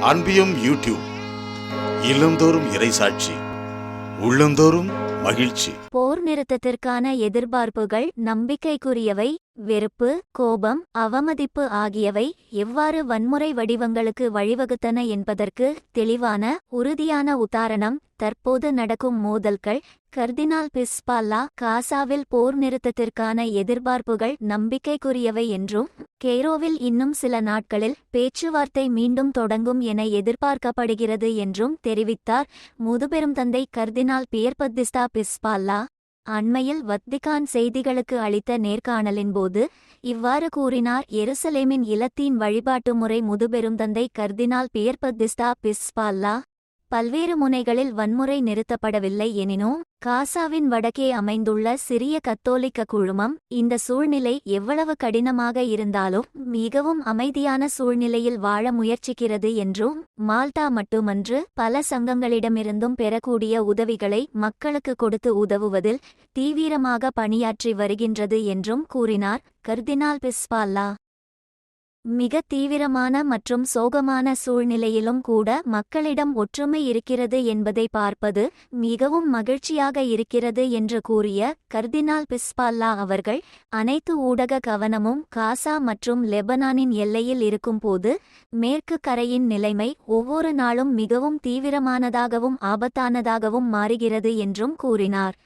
அன்பியும் YouTube இல்லந்தோறும் இறைசாட்சி உள்ளந்தோறும் மகிழ்ச்சி. போர் நிறுத்தத்திற்கான எதிர்பார்ப்புகள் நம்பிக்கைக்குரியவை வெறுப்பு கோபம் அவமதிப்பு ஆகியவை எவ்வாறு வன்முறை வடிவங்களுக்கு வழிவகுத்தன என்பதற்கு தெளிவான உறுதியான உதாரணம் தற்போது நடக்கும் மோதல்கள் கர்தினால் பிஸ்பால்லா காசாவில் போர் நிறுத்தத்திற்கான எதிர்பார்ப்புகள் நம்பிக்கைக்குரியவை என்றும் கெய்ரோவில் இன்னும் சில நாட்களில் பேச்சுவார்த்தை மீண்டும் தொடங்கும் என எதிர்பார்க்கப்படுகிறது என்றும் தெரிவித்தார். முதுபெரும் தந்தை கர்தினால் பியர்பத்திஸ்தா பிஸ்பால்லா அண்மையில் வத்திகான் செய்திகளுக்கு அளித்த நேர்காணலின் போது இவ்வாறு கூறினார் எருசலேமின் இலத்தீன் வழிபாட்டு முறை முதுபெரும் தந்தை கர்தினால் பியர்பத்திஸ்தா பிஸ்பால்லா பல்வேறு முனைகளில் வன்முறை நிறுத்தப்படவில்லை எனினும் காசாவின் வடக்கே அமைந்துள்ள சிறிய கத்தோலிக்க குழுமம் இந்த சூழ்நிலை எவ்வளவு கடினமாக இருந்தாலும் மிகவும் அமைதியான சூழ்நிலையில் வாழ முயற்சிக்கிறது என்றும் மால்டா மட்டுமன்று பல சங்கங்களிடமிருந்தும் பெறக்கூடிய உதவிகளை மக்களுக்கு கொடுத்து உதவுவதில் தீவிரமாக பணியாற்றி வருகின்றது என்றும் கூறினார் கர்தினால் பிஸ்பால்லா. மிக தீவிரமான மற்றும் சோகமான சூழ்நிலையிலும் கூட மக்களிடம் ஒற்றுமை இருக்கிறது என்பதை பார்ப்பது மிகவும் மகிழ்ச்சியாக இருக்கிறது என்று கூறிய கர்தினால் பிஸ்பால்லா அவர்கள் அனைத்து ஊடக கவனமும் காசா மற்றும் லெபனானின் எல்லையில் இருக்கும்போது மேற்கு கரையின் நிலைமை ஒவ்வொரு நாளும் மிகவும் தீவிரமானதாகவும் ஆபத்தானதாகவும் மாறுகிறது என்றும் கூறினார்.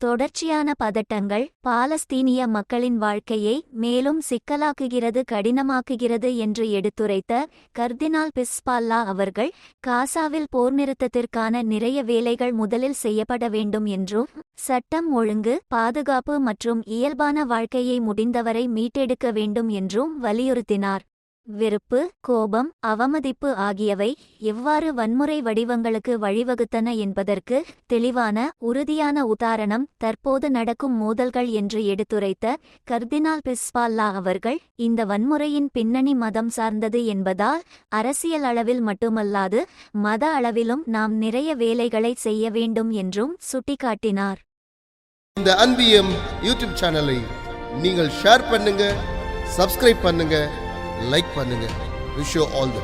தொடர்ச்சியான பதட்டங்கள் பாலஸ்தீனிய மக்களின் வாழ்க்கையை மேலும் சிக்கலாக்குகிறது கடினமாக்குகிறது என்று எடுத்துரைத்த கர்தினால் பிஸ்பால்லா அவர்கள் காசாவில் போர் நிறுத்தத்திற்கான நிறைய வேலைகள் முதலில் செய்யப்பட வேண்டும் என்றும் சட்டம் ஒழுங்கு பாதுகாப்பு மற்றும் இயல்பான வாழ்க்கையை முடிந்தவரை மீட்டெடுக்க வேண்டும் என்றும் வலியுறுத்தினார். வெறுப்பு கோபம் அவமதிப்பு ஆகியவை எவ்வாறு வன்முறை வடிவங்களுக்கு வழிவகுத்தன என்பதற்கு தெளிவான உறுதியான உதாரணம் தற்போது நடக்கும் மோதல்கள் என்று எடுத்துரைத்த கர்தினால் பிஸ்பால்லா அவர்கள் இந்த வன்முறையின் பின்னணி மதம் சார்ந்தது என்பதால் அரசியல் அளவில் மட்டுமல்லாது மத அளவிலும் நாம் நிறைய வேலைகளை செய்ய வேண்டும் என்றும் சுட்டிக்காட்டினார். இந்த அன்பியம் யூடியூப் சேனலை நீங்கள் ஷேர் பண்ணுங்க சப்ஸ்கிரைப் பண்ணுங்க. லைக் பண்ணுங்க. Wish all the